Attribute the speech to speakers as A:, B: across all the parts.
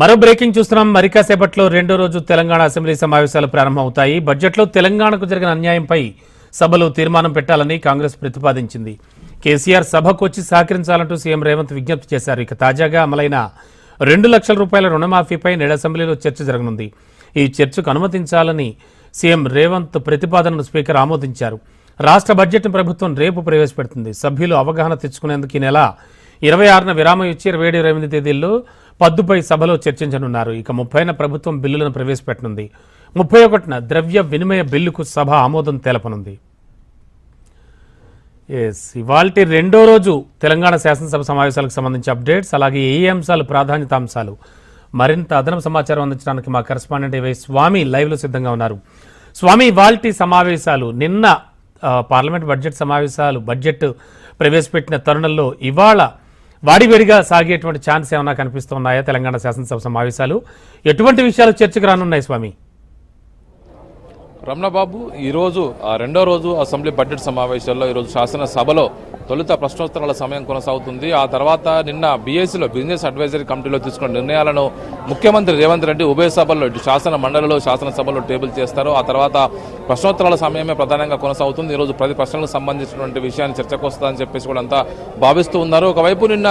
A: మరో బ్రేకింగ్ చూస్తున్నాం. మరి కాసేపట్లో రెండో రోజు తెలంగాణ అసెంబ్లీ సమావేశాలు ప్రారంభమవుతాయి. బడ్జెట్లో తెలంగాణకు జరిగిన అన్యాయంపై సభలో తీర్మానం పెట్టాలని కాంగ్రెస్ ప్రతిపాదించింది. కేసీఆర్ సభకు వచ్చి సహకరించాలంటూ సీఎం రేవంత్ విజ్ఞప్తి చేశారు. ఇక తాజాగా అమలైన రెండు లక్షల రూపాయల రుణమాఫీపై నేడు అసెంబ్లీలో చర్చ జరగనుంది. ఈ చర్చకు అనుమతించాలని సీఎం రేవంత్ ప్రతిపాదనను స్పీకర్ ఆమోదించారు. రాష్ట్ర బడ్జెట్ను ప్రభుత్వం రేపు ప్రవేశపెడుతుంది. సభ్యులు అవగాహన తెచ్చుకునేందుకు ఈ నెల ఇరవై ఆరున విరామం ఇచ్చి ఇరవై ఏడు ఇరవై ఎనిమిది తేదీల్లో పద్దుపై సభలో చర్చించనున్నారు. ఇక ముప్పైన ప్రభుత్వం బిల్లులను ప్రవేశపెట్టనుంది. ముప్పై ఒకటిన ద్రవ్య వినిమయ బిల్లుకు సభ ఆమోదం తెలపనుంది. ఎస్ ఇవాల్టి రెండో రోజు తెలంగాణ శాసనసభ సమావేశాలకు సంబంధించి అప్డేట్స్ అలాగే ఏ అంశాలు ప్రాధాన్యత అంశాలు మరింత అదనపు సమాచారం అందించడానికి మా కరెస్పాండెంట్ ఏవై స్వామి లైవ్లో సిద్ధంగా ఉన్నారు. స్వామి ఇవాల్టి సమావేశాలు నిన్న పార్లమెంట్ బడ్జెట్ సమావేశాలు బడ్జెట్ ప్రవేశపెట్టిన తరుణంలో ఇవాళ వాడివేడిగా సాగేటువంటి ఛాన్స్ ఏమైనా కనిపిస్తున్నాయా? తెలంగాణ శాసనసభ సమావేశాలు. ఎటువంటి విషయాలు చర్చకు రానున్నాయి స్వామి?
B: రమణబాబు ఈరోజు ఆ రెండో రోజు అసెంబ్లీ బడ్జెట్ సమావేశాల్లో ఈరోజు శాసనసభలో తొలుత ప్రశ్నోత్తరాల సమయం కొనసాగుతుంది. ఆ తర్వాత నిన్న బీఎస్సీలో బిజినెస్ అడ్వైజరీ కమిటీలో తీసుకున్న నిర్ణయాలను ముఖ్యమంత్రి రేవంత్ రెడ్డి ఉభయ సభల్లో శాసన మండలిలో శాసనసభలో టేబుల్ చేస్తారు. ఆ తర్వాత ప్రశ్నోత్తరాల సమయమే ప్రధానంగా కొనసాగుతుంది. ఈరోజు ప్రతి ప్రశ్నలకు సంబంధించినటువంటి విషయాన్ని చర్చకు వస్తుందని చెప్పేసి కూడా అంతా భావిస్తూ ఉన్నారు. ఒకవైపు నిన్న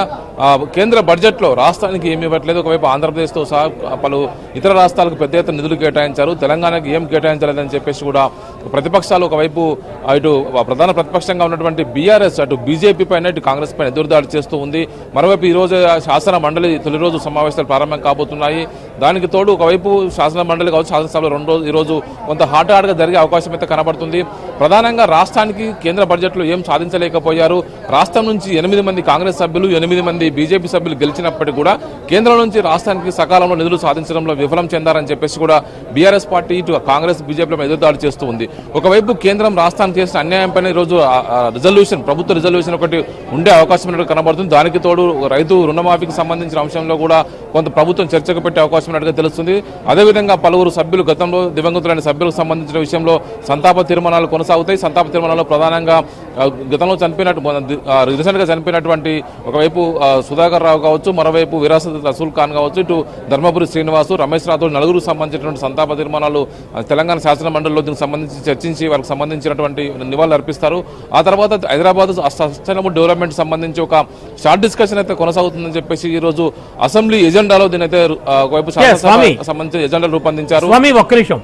B: కేంద్ర బడ్జెట్లో రాష్ట్రానికి ఏమి ఇవ్వట్లేదు. ఒకవైపు ఆంధ్రప్రదేశ్తో సహా పలు ఇతర రాష్ట్రాలకు పెద్ద ఎత్తున నిధులు కేటాయించారు. తెలంగాణకి ఏం కేటాయించలేదని చెప్పేసి కూడా ప్రతిపక్షాలు ఒకవైపు ఆ, ఇటు ప్రధాన ప్రతిపక్షంగా ఉన్నటువంటి బీఆర్ఎస్ అటు బీజేపీ పైన ఇటు కాంగ్రెస్ పైన ఎదురుదాడి చేస్తూ ఉంది. మరోవైపు ఈ రోజు ఆ శాసన మండలి తొలి రోజు సమావేశాలు ప్రారంభం కాబోతున్నాయి. దానికి తోడు ఒకవైపు శాసన మండలి కావచ్చు శాసనసభలో రెండు రోజు ఈ రోజు కొంత హాట్ హాట్గా జరిగే అవకాశం అయితే కనబడుతుంది. ప్రధానంగా రాష్ట్రానికి కేంద్ర బడ్జెట్లో ఏం సాధించలేకపోయారు. రాష్ట్రం నుంచి ఎనిమిది మంది కాంగ్రెస్ సభ్యులు ఎనిమిది మంది బీజేపీ సభ్యులు గెలిచినప్పటికీ కూడా కేంద్రం నుంచి రాష్ట్రానికి సకాలంలో నిధులు సాధించడంలో విఫలం చెందారని చెప్పేసి కూడా బీఆర్ఎస్ పార్టీ ఇటు కాంగ్రెస్ బీజేపీలో ఎదురుదాడి చేస్తూ ఉంది. ఒకవైపు కేంద్రం రాష్ట్రానికి చేసిన అన్యాయంపైన ఈరోజు రిజల్యూషన్ ప్రభుత్వ రిజల్యూషన్ ఒకటి ఉండే అవకాశం కనబడుతుంది. దానికి తోడు రైతు రుణమాఫీకి సంబంధించిన అంశంలో కూడా కొంత ప్రభుత్వం చర్చకు పెట్టే అవకాశం ఉన్నట్టుగా తెలుస్తుంది. అదేవిధంగా పలువురు సభ్యులు గతంలో దివంగతులైన సభ్యులకు సంబంధించిన విషయంలో సంతాప తీర్మానాలు కొనసాగుతాయి. సంతాప తీర్మానాల్లో ప్రధానంగా గతంలో చనిపోయినట్టు రీసెంట్గా చనిపోయినటువంటి ఒకవైపు సుధాకర్ రావు కావచ్చు మరోవైపు విరాసత్ రసూల్ ఖాన్ కావచ్చు ఇటు ధర్మపురి శ్రీనివాసు రమేష్ రాథోడ్ నలుగురు సంబంధించినటువంటి సంతాప తీర్మానాలు తెలంగాణ శాసన మండలిలో దీనికి సంబంధించి చర్చించి వాళ్ళకి సంబంధించినటువంటి నివాళులు అర్పిస్తారు. ఆ తర్వాత హైదరాబాద్ సస్టైనబుల్ డెవలప్మెంట్ సంబంధించి ఒక షార్ట్ డిస్కషన్ అయితే కొనసాగుతుందని చెప్పేసి ఈ రోజు అసెంబ్లీ ఎజెండాలో దీని అయితే ఆ, ఒకవైపు శాసనసభ
A: స్వామి.
B: సంబంధించి ఎజెండా రూపొందించారు.
A: ఒక్క నిమిషం.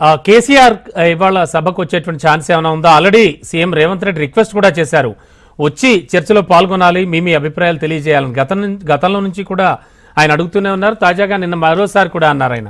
A: కేసీఆర్ ఇవాళ సభకు వచ్చేటువంటి ఛాన్స్ ఏమైనా ఉందా? Already CM Revanth Reddy request కూడా చేశారు. వచ్చి చర్చలో పాల్గొనాలి మీ మీ అభిప్రాయాలు తెలియజేయాలని. గతం గతంలో నుంచి కూడా ఆయన అడుగుతూనే ఉన్నారు. తాజాగా నిన్న మరోసారి కూడా అన్నారు ఆయన.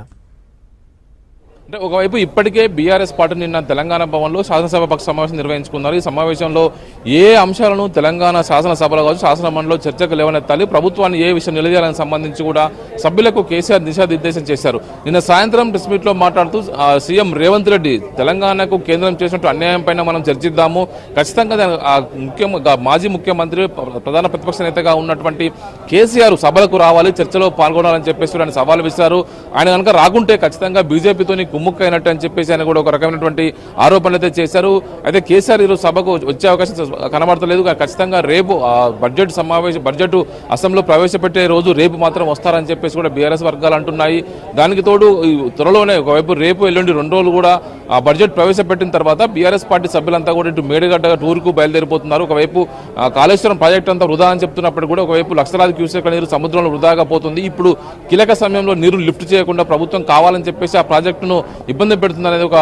B: అంటే ఒకవైపు ఇప్పటికే బీఆర్ఎస్ పార్టీ నిన్న తెలంగాణ భవన్లో శాసనసభ పక్ష సమావేశం నిర్వహించుకున్నారు. ఈ సమావేశంలో ఏ అంశాలను తెలంగాణ శాసనసభలో కావచ్చు శాసనమండలిలో చర్చకు లేవనెత్తాలి ప్రభుత్వాన్ని ఏ విషయం నిలదీయాలని సంబంధించి కూడా సభ్యులకు కేసీఆర్ దిశానిర్దేశం చేశారు. నిన్న సాయంత్రం ప్రెస్ మీట్లో మాట్లాడుతూ సీఎం రేవంత్ రెడ్డి తెలంగాణకు కేంద్రం చేసినట్టు అన్యాయం పైన మనం చర్చిద్దాము. ఖచ్చితంగా దాని- ముఖ్యం మాజీ ముఖ్యమంత్రి ప్రధాన ప్రతిపక్ష నేతగా ఉన్నటువంటి కేసీఆర్ సభలకు రావాలి చర్చలో పాల్గొనాలని చెప్పేసి ఆయన సవాల్ విసిరారు. ఆయన కనుక రాకుంటే ఖచ్చితంగా కుమ్ముక్క కుమ్ముక్కైనట్టు అని చెప్పేసి ఆయన కూడా ఒక రకమైనటువంటి ఆరోపణలు అయితే చేశారు. అయితే కేసీఆర్ ఈరోజు సభకు వచ్చే అవకాశం కనబడతలేదు. ఖచ్చితంగా రేపు బడ్జెట్ సమావేశం బడ్జెట్ అసెంబ్లీలో ప్రవేశపెట్టే రోజు రేపు మాత్రం వస్తారని చెప్పేసి కూడా బీఆర్ఎస్ వర్గాలు అంటున్నాయి. దానికి తోడు ఈ త్వరలోనే ఒకవైపు రేపు ఎల్లుండి రెండు రోజులు కూడా ఆ బడ్జెట్ ప్రవేశపెట్టిన తర్వాత బీఆర్ఎస్ పార్టీ సభ్యులంతా కూడా ఇటు మేడిగడ్డ టూర్కు బయలుదేరిపోతున్నారు. ఒకవైపు కాళేశ్వరం ప్రాజెక్ట్ అంతా వృధా అని చెప్తున్నప్పుడు కూడా ఒకవైపు లక్షలాది క్యూసెక్ల నీరు సముద్రంలో వృధాగా పోతుంది. ఇప్పుడు కీలక సమయంలో నీరు లిఫ్ట్ చేయకుండా ప్రభుత్వం కావాలని చెప్పేసి ఆ ప్రాజెక్టును ఇబ్బంది పెడుతుందనేది ఒక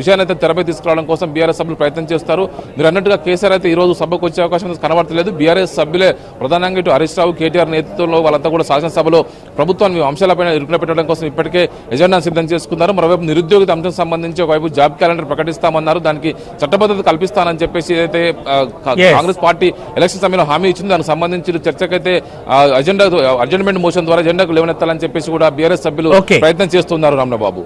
B: విషయాన్ని అయితే తెరపై తీసుకురావడం కోసం బీఆర్ఎస్ సభ్యులు ప్రయత్నం చేస్తారు. మీరు అన్నట్టుగా కేసీఆర్ అయితే ఈ రోజు సభకు వచ్చే అవకాశం కనబడతలేదు. బీఆర్ఎస్ సభ్యులే ప్రధానంగా ఇటు హరీష్ రావు కేటీఆర్ నేతృత్వంలో వాళ్ళంతా కూడా శాసనసభలో ప్రభుత్వాన్ని అంశాలపైన ఇరుకున పెట్టడం కోసం ఇప్పటికే ఎజెండా సిద్ధం చేసుకున్నారు. మరోవైపు నిరుద్యోగిత అంశం సంబంధించి ఒకవైపు జాబ్ క్యాలెండర్ ప్రకటిస్తామన్నారు దానికి చట్టబద్ధత కల్పిస్తానని చెప్పేసి ఏదైతే. కాంగ్రెస్ పార్టీ ఎలక్షన్ సమయంలో హామీ ఇచ్చింది దానికి సంబంధించి చర్చకైతే అజెండా అర్జెంట్మెంట్ మోషన్ ద్వారా ఎజెండాకు లేవనెత్తాలని చెప్పేసి కూడా బీఆర్ఎస్ సభ్యులు. ప్రయత్నం చేస్తున్నారు రామబాబు